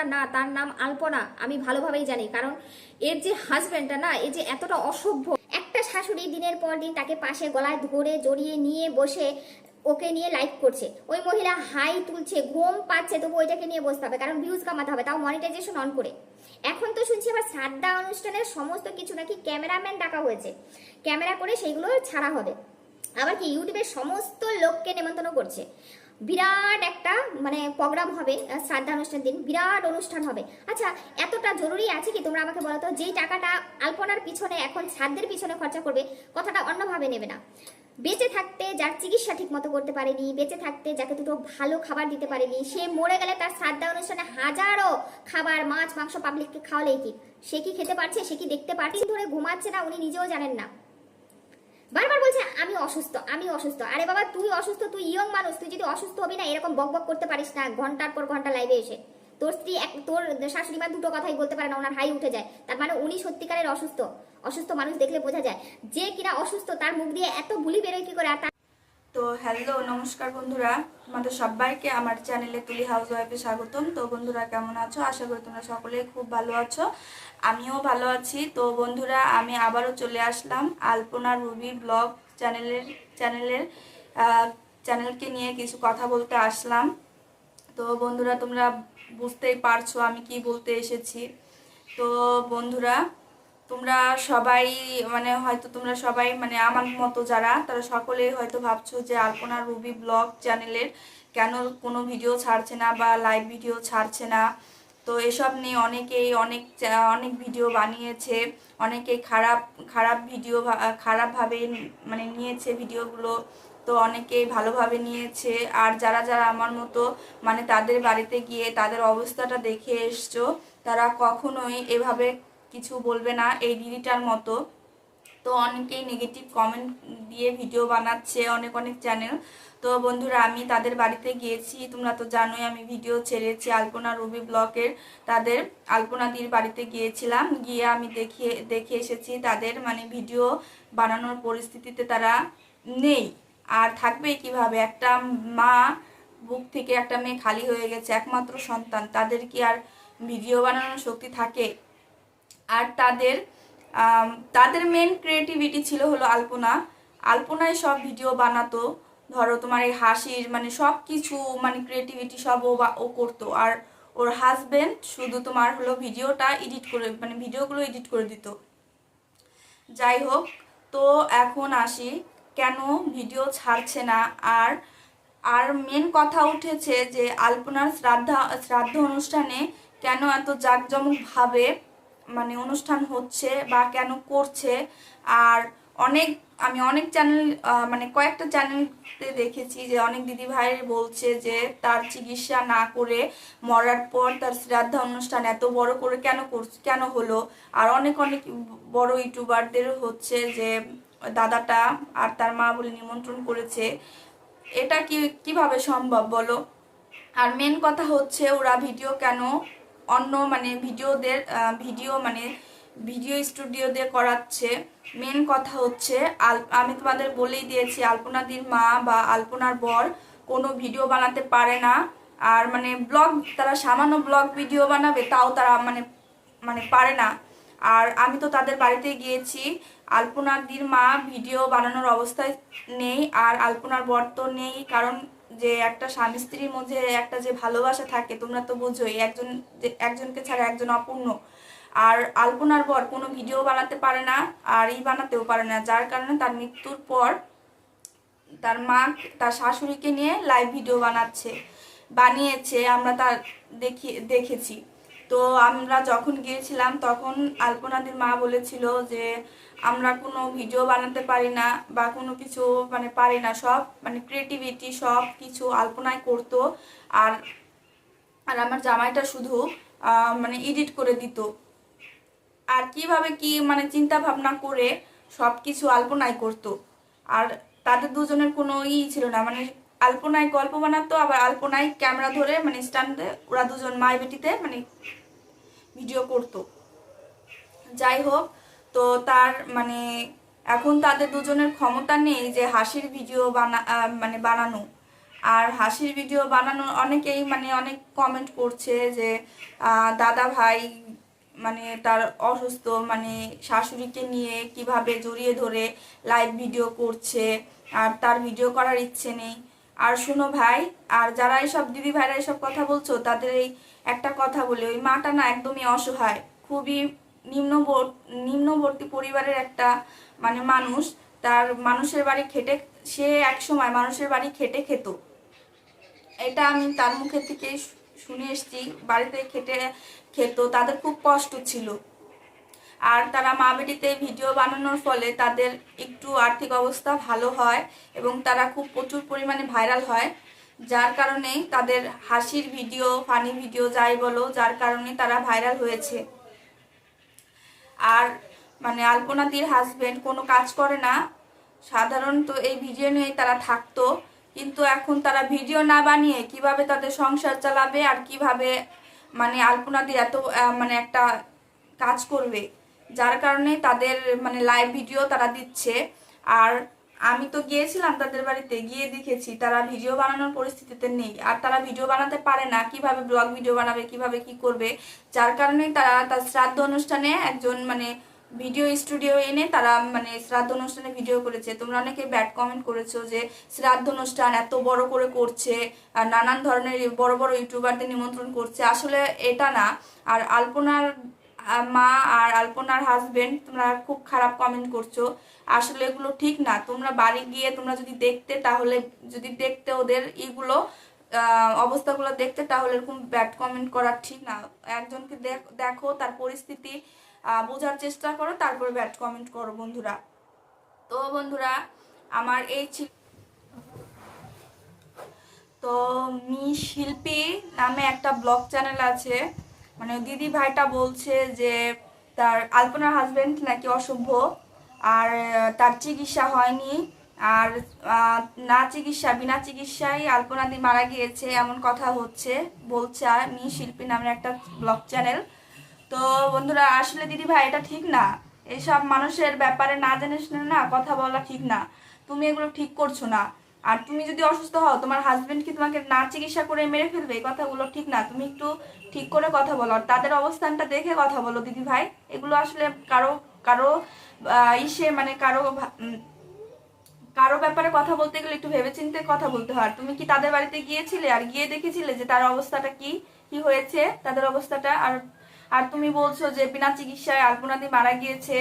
আলপনা না, তার নাম আলপনা, আমি ভালোভাবেই জানি। কারণ এর যে হাজব্যান্ডটা না এর যে এতটা অসভ্য। একটা শাশুড়ি দিনের পর দিন তাকে পাশে গলায় ধরে, জড়িয়ে নিয়ে বসে ওকে নিয়ে লাইক করছে। ওই মহিলা হাই তুলছে, ঘুম পাচ্ছে, তবু ওইটাকে নিয়ে বসতে হবে। কারণ ভিউজ কামাতে হবে, তাও মনিটাইজেশন অন করে। এখন তো শুনছি আবার শ্রাদ্ধা অনুষ্ঠানের সমস্ত কিছু নাকি ক্যামেরাম্যান ডাকা হয়েছে। ক্যামেরা করে সেইগুলো ছাড়া হবে। আবার কি ইউটিউবের সমস্ত লোককে নেমন্তন্ন করছে। বিরাট একটা মানে প্রোগ্রাম হবে আহ, শ্রাদ্ধা অনুষ্ঠান দিন বিরাট অনুষ্ঠান হবে। আচ্ছা এতটা জরুরি আছে কি? তোমরা আমাকে বলো তো যেই টাকাটা আলপনার পিছনে এখন শ্রাদ্ধের পিছনে খরচা করবে কথাটা অন্যভাবে নেবে না। বেঁচে থাকতে যার চিকিৎসা ঠিক মতো করতে পারেনি বেঁচে থাকতে যাকে দুটো ভালো খাবার দিতে পারেনি সে মরে গেলে তার শ্রাদ্ধা অনুষ্ঠানে হাজারো খাবার মাছ মাংস পাবলিককে খাওয়ালেই কি? সে কি খেতে পারছে? সে কি দেখতে পারছে? ধরে ঘুমাচ্ছে না উনি নিজেও জানেন না। বারবার বলছে, আমি অসুস্থ আমি অসুস্থ। আরে বাবা, তুই অসুস্থ, তুই ইয়ং মানুষ, তুই যদি অসুস্থ হবি না, এরকম বক বক করতে পারিস না, ঘণ্টার পর ঘণ্টা লাইভে এসে। তোর স্ত্রী এক, তোর শাশুড়ি মা দুটো কথাই বলতে পারে না, ওনার হাই উঠে যায়। তার মানে উনি সত্যিকারের অসুস্থ। অসুস্থ মানুষ দেখলে বোঝা যায়। যে কিনা অসুস্থ, তার মুখ দিয়ে এত বুলি বেরোয় কি করে? আর তো হ্যালো, নমস্কার বন্ধুরা। তোমাদের সবাইকে আমার চ্যানেলে তুলি হাউস ওয়াইফে স্বাগতম। তো বন্ধুরা, কেমন আছো? আশা করি তোমরা সকলেই খুব ভালো আছো। আমিও ভালো আছি। তো বন্ধুরা, আমি আবারও চলে আসলাম আলপনা রুবি ব্লগ চ্যানেলের চ্যানেলের চ্যানেলকে নিয়ে কিছু কথা বলতে আসলাম। তো বন্ধুরা, তোমরা বুঝতেই পারছ আমি কি বলতে এসেছি। তো বন্ধুরা তোমরা সবাই মানে হয়তো তোমরা সবাই মানে আমার মতো যারা, তারা সকলেই হয়তো ভাবছ যে আলপনা রুবি ব্লগ চ্যানেলের কেন কোনো ভিডিও ছাড়ছে না বা লাইভ ভিডিও ছাড়ছে না। তো এসব নিয়ে অনেকেই অনেক অনেক ভিডিও বানিয়েছে অনেকে খারাপ খারাপ ভিডিও খারাপভাবে মানে নিয়েছে ভিডিওগুলো তো অনেকেই ভালোভাবে নিয়েছে। আর যারা যারা আমার মতো মানে তাদের বাড়িতে গিয়ে তাদের অবস্থাটা দেখে এসছো, তারা কখনোই এভাবে কিছু বলবে না এই দিদিটার মতো। তো অনেকেই নেগেটিভ কমেন্ট দিয়ে ভিডিও বানাচ্ছে, অনেক অনেক চ্যানেল তো বন্ধুরা, আমি তাদের বাড়িতে গিয়েছি। তোমরা তো জানোই আমি ভিডিও ছেড়েছি আলপনা রুবি ব্লকের। তাদের, আলপনা আলপনাদির বাড়িতে গিয়েছিলাম। গিয়ে আমি দেখিয়ে দেখে এসেছি তাদের। মানে ভিডিও বানানোর পরিস্থিতিতে তারা নেই। আর থাকবে কীভাবে? একটা মা বুক থেকে একটা মেয়ে খালি হয়ে গেছে, একমাত্র সন্তান। তাদের কি আর ভিডিও বানানোর শক্তি থাকে? তাদের তাদের মেন ক্রিয়েটিভিটি ছিল হলো আলপনা। আলপনায় সব ভিডিও বানাতো। ধরো তোমার এই হাসির মানে সব কিছু মানে ক্রিয়েটিভিটি সব ও বা- ও করতো। আর ওর হাজবেন্ড শুধু তোমার হলো ভিডিওটা এডিট করে মানে ভিডিওগুলো এডিট করে দিত। যাই হোক, তো এখন আসি। কেন ভিডিও ছাড়ছে না? আর আর মেন কথা উঠেছে যে আলপনার শ্রাদ্ধা, শ্রাদ্ধ অনুষ্ঠানে কেন এত জাঁকজমকভাবে মানে অনুষ্ঠান হচ্ছে বা কেন করছে, আর অনেক, আমি অনেক চ্যানেল মানে কয়েকটা চ্যানেলতে দেখেছি যে অনেক দিদি ভাই বলছে যে তার চিকিৎসা না করে মরার পর তার শ্রাদ্ধা অনুষ্ঠান এত বড় করে কেন করছে, কেন হলো? আর অনেক অনেক বড় ইউটিউবারদের হচ্ছে যে দাদাটা আর তার মা বলে নিমন্ত্রণ করেছে। এটা কি, কীভাবে সম্ভব বলো? আর মেন কথা হচ্ছে ওরা ভিডিও কেন অন্য মানে ভিডিওদের ভিডিও মানে ভিডিও স্টুডিও দিয়ে করাচ্ছে। মেন কথা হচ্ছে আমি তোমাদের বলেই দিয়েছি, আলপনাদির মা বা আলপনার বর কোনো ভিডিও বানাতে পারে না। আর মানে ব্লগ, তারা সামান্য ব্লগ ভিডিও বানাবে, তাও তারা মানে মানে পারে না। আর আমি তো তাদের বাড়িতে গিয়েছি, আলপনাদির মা ভিডিও বানানোর অবস্থায় নেই, আর আলপনার বর তো নেই, কারণ যে একটা স্বামী স্ত্রীর মধ্যে একটা যে ভালোবাসা থাকে, তোমরা তো বোঝোই, একজন একজনকে ছাড়া একজন অপূর্ণ। আর আলপনার পর কোনো ভিডিও বানাতে পারে না, আর ই বানাতেও পারে না, যার কারণে তার মৃত্যুর পর তার মা তার শাশুড়িকে নিয়ে লাইভ ভিডিও বানাচ্ছে, বানিয়েছে, আমরা তার দেখি, দেখেছি। তো আমরা যখন গিয়েছিলাম, তখন আলপনাদির মা বলেছিল যে, আমরা কোনো ভিডিও বানাতে পারি না বা কোনো কিছু মানে পারি না। সব মানে ক্রিয়েটিভিটি সব কিছু আলপনায় করতো। আর আর আমার জামাইটা শুধু মানে এডিট করে দিত। আর কীভাবে কি মানে চিন্তা ভাবনা করে সব কিছু আলপনায় করতো। আর তাদের দুজনের কোনো ই ছিল না। মানে আলপনায় গল্প বানাতো, আবার আলপনায় ক্যামেরা ধরে মানে স্ট্যান্ডে ওরা দুজন মায় বেটিতে মানে ভিডিও করতো। যাই হোক তো তার মানে এখন তাদের দুজনের ক্ষমতা নেই যে হাসির ভিডিও বানা মানে বানানো। আর হাসির ভিডিও বানানো অনেকেই মানে অনেক কমেন্ট করছে যে দাদা ভাই মানে তার অসুস্থ মানে শাশুড়িকে নিয়ে কীভাবে জড়িয়ে ধরে লাইভ ভিডিও করছে, আর তার ভিডিও করার ইচ্ছে নেই। আর শুনো ভাই, আর যারা এইসব দিদি ভাইরা এইসব কথা বলছো, তাদের এই একটা কথা বলে, ওই মাটা না একদমই অসহায়, খুবই নিম্নবর্তী পরিবারের একটা মানে মানুষ, তার মানুষের বাড়ি খেটে, সে এক সময় মানুষের বাড়ি খেটে খেত। এটা আমি তার মুখে থেকে শুনে এসছি, বাড়িতে খেটে খেত, তাদের খুব কষ্ট ছিল। আর তারা মা বেটিতে ভিডিও বানানোর ফলে তাদের একটু আর্থিক অবস্থা ভালো হয় এবং তারা খুব প্রচুর পরিমাণে ভাইরাল হয়, যার কারণে তাদের হাসির ভিডিও, ফানি ভিডিও যাই বলো, যার কারণে তারা ভাইরাল হয়েছে। আর মানে আলপনাদির হাজবেন্ড কোনো কাজ করে না, সাধারণত এই ভিডিও নিয়ে তারা থাকতো, কিন্তু এখন তারা ভিডিও না বানিয়ে কীভাবে তাদের সংসার চালাবে আর কীভাবে মানে আলপনাদির এত মানে একটা কাজ করবে। যার কারণে তাদের মানে লাইভ ভিডিও তারা দিচ্ছে। আর আমি তো গিয়েছিলাম তাদের বাড়িতে, গিয়ে দেখেছি তারা ভিডিও বানানোর পরিস্থিতিতে নেই। আর তারা ভিডিও বানাতে পারে না, কীভাবে ব্লগ ভিডিও বানাবে, কীভাবে কি করবে? যার কারণে তারা তার শ্রাদ্ধ অনুষ্ঠানে একজন মানে ভিডিও স্টুডিও এনে তারা মানে শ্রাদ্ধ অনুষ্ঠানে ভিডিও করেছে। তোমরা অনেকে ব্যাড কমেন্ট করেছ যে শ্রাদ্ধ অনুষ্ঠান এত বড় করে করছে, আর নানান ধরনের বড় বড় ইউটিউবারদের নিমন্ত্রণ করছে। আসলে এটা না। আর আলপনার মা আর আলপনার হাজবেন্ড তোমরা খুব খারাপ কমেন্ট করছ। আসলে এগুলো ঠিক না। তোমরা বাড়ি গিয়ে তোমরা যদি দেখতে তাহলে যদি দেখতে ওদের আহ, অবস্থাগুলো দেখতে তাহলে এরকম ব্যাড কমেন্ট করা ঠিক না। একজনকে দেখ- দেখো তার পরিস্থিতি বোঝার চেষ্টা করো তারপরে ব্যাড কমেন্ট করো বন্ধুরা। তো বন্ধুরা আমার এই ছিল তো মি শিল্পী নামে একটা ব্লগ চ্যানেল আছে। মানে দিদি ভাইটা বলছে যে তার আলপনার হাজবেন্ড নাকি অসভ্য, আর তার চিকিৎসা হয়নি, আর না চিকিৎসা, বিনা চিকিৎসায় আলপনাদি মারা গিয়েছে, এমন কথা হচ্ছে, বলছে আর মি শিল্পী নামের একটা ব্লগ চ্যানেল তো বন্ধুরা, আসলে দিদি ভাই, এটা ঠিক না। এসব মানুষের ব্যাপারে না জেনে না কথা বলা ঠিক না। তুমি এগুলো ঠিক করছ না। আর তুমি যদি অসুস্থ হও, তোমার হাজবেন্ড কি তোমাকে না চিকিৎসা করে মেরে ফেলবে? এই কথাগুলো ঠিক না। তুমি একটু ঠিক করে কথা বলো। আর তাদের অবস্থানটা দেখে কথা বলো, দিদি ভাই। এগুলো আসলে কারও কারও ইসে মানে কারও কারও ব্যাপারে কথা বলতে গেলে একটু ভেবেচিন্তে কথা বলতে হয়। তুমি কি তাদের বাড়িতে গিয়েছিলে আর গিয়ে দেখেছিলে যে তার অবস্থাটা কি কি হয়েছে, তাদের অবস্থাটা? আর আর তুমি বলছো যে বিনা চিকিৎসায় আলপনাদি মারা গিয়েছে।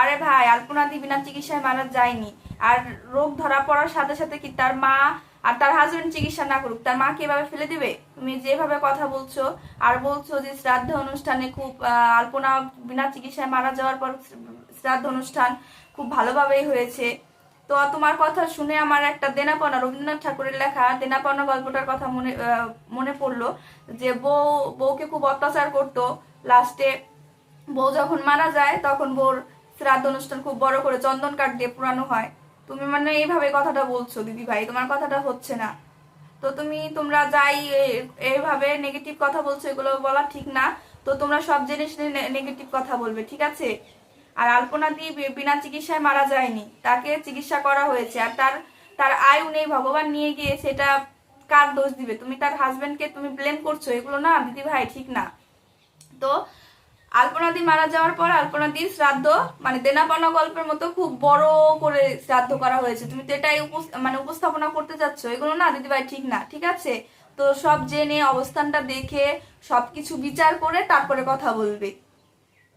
আরে ভাই আলপনাদি বিনা চিকিৎসায় মারা যায়নি। আর রোগ ধরা পড়ার সাথে সাথে কি তার মা আর তার হাজবেন্ড চিকিৎসা না করুক, তার মা কি এভাবে ফেলে দিবে? তুমি যেভাবে কথা বলছো আর বলছো যে শ্রাদ্ধ অনুষ্ঠানে খুব আলপনা বিনা চিকিৎসায় মারা যাওয়ার পর শ্রাদ্ধ অনুষ্ঠান খুব ভালোভাবেই হয়েছে। তো তোমার কথা শুনে আমার একটা দেনাপনা, রবীন্দ্রনাথ ঠাকুরের লেখা দেনাপনা গল্পটার কথা মনে মনে পড়ল যে বউ, বউকে খুব অত্যাচার করতো। লাস্টে বউ যখন মারা যায় তখন বউর শ্রাদ্ধ অনুষ্ঠান খুব বড় করে চন্দন কাঠ দিয়ে পুরানো হয়। তুমি মানে এইভাবে কথাটা বলছো দিদি ভাই তোমার কথাটা হচ্ছে না। তো তুমি, তোমরা যাই এইভাবে নেগেটিভ কথা বলছো, এগুলো বলা ঠিক না। তো তোমরা সব জিনিস নেগেটিভ কথা বলবে, ঠিক আছে? আর আলপনা দি বিনা চিকিৎসায় মারা যায়নি, তাকে চিকিৎসা করা হয়েছে। আর তার তার আয়ু নেই, ভগবান নিয়ে গিয়ে সেটা কার দোষ দিবে? তুমি তার হাজবেন্ডকে তুমি ব্লেম করছ, এগুলো না দিদি ভাই ঠিক না। তো আলপনাদি মারা যাওয়ার পর আলপনাদির শ্রাদ্ধ মানে দেনাপানা গল্পের মতো খুব বড় করে শ্রাদ্ধ করা হয়েছে। তুমি তো এটাই মানে উপস্থাপনা করতে যাচ্ছ এগুলো না দিদিভাই ঠিক না, ঠিক আছে? তো সব জেনে, অবস্থানটা দেখে, সবকিছু বিচার করে তারপরে কথা বলবে।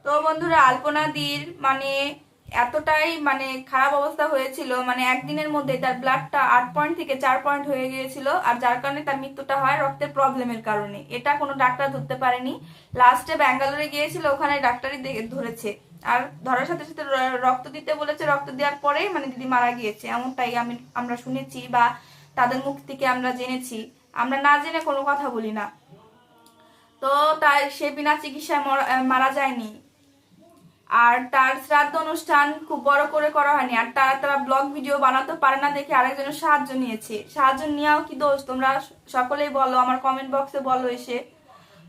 তো বন্ধুরা, আলপনাদির মানে এতটাই মানে খারাপ অবস্থা হয়েছিল মানে একদিনের মধ্যে তার ব্লাডটা আট পয়েন্ট থেকে চার পয়েন্ট হয়ে গিয়েছিল আর যার কারণে তার মৃত্যুটা হয় রক্তের প্রবলেমের কারণে। এটা কোনো ডাক্তার ধরতে পারেনি। লাস্টে ব্যাঙ্গালোরে গিয়েছিল, ওখানে ডাক্তারই ধরেছে। আর ধরার সাথে সাথে রক্ত দিতে বলেছে, রক্ত দেওয়ার পরেই মানে দিদি মারা গিয়েছে। এমনটাই আমি, আমরা শুনেছি বা তাদের মুখ থেকে আমরা জেনেছি। আমরা না জেনে কোনো কথা বলি না। তো তাই সে বিনা চিকিৎসায় মারা যায়নি। আর তার শ্রাদ্ধ অনুষ্ঠান খুব বড় করে করা হয়নি। আর তারা তারা ব্লগ ভিডিও বানাতে পারে না দেখে আরেকজনের সাহায্য নিয়েছে। সাহায্য নেওয়াও কি দোষ? তোমরা সকলেই বলো, আমার কমেন্ট বক্সে বলো এসে।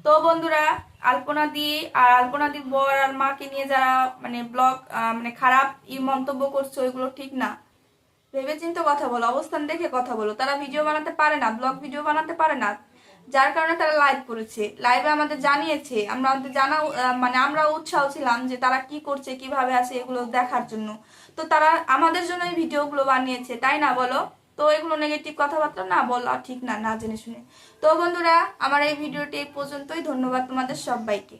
তো বন্ধুরা, আলপনা দি আর আলপনা দির বর আর মাকে নিয়ে যারা মানে ব্লগ মানে খারাপ ই মন্তব্য করছ, ওইগুলো ঠিক না। ভেবে চিন্তে কথা বলো, অবস্থান দেখে কথা বলো। তারা ভিডিও বানাতে পারে না ব্লগ ভিডিও বানাতে পারে না। যার কারণে তারা লাইভ করেছে। লাইভে আমাদের জানিয়েছে, আমরা জানা মানে আমরা উৎসাহ ছিলাম যে তারা কি করছে, কীভাবে আছে এগুলো দেখার জন্য। তো তারা আমাদের জন্য এই ভিডিওগুলো বানিয়েছে, তাই না বলো? তো এগুলো নেগেটিভ কথাবার্তা না বলা ঠিক না না জেনে শুনে। তো বন্ধুরা, আমার এই ভিডিওটি এই পর্যন্তই। ধন্যবাদ তোমাদের সবাইকে।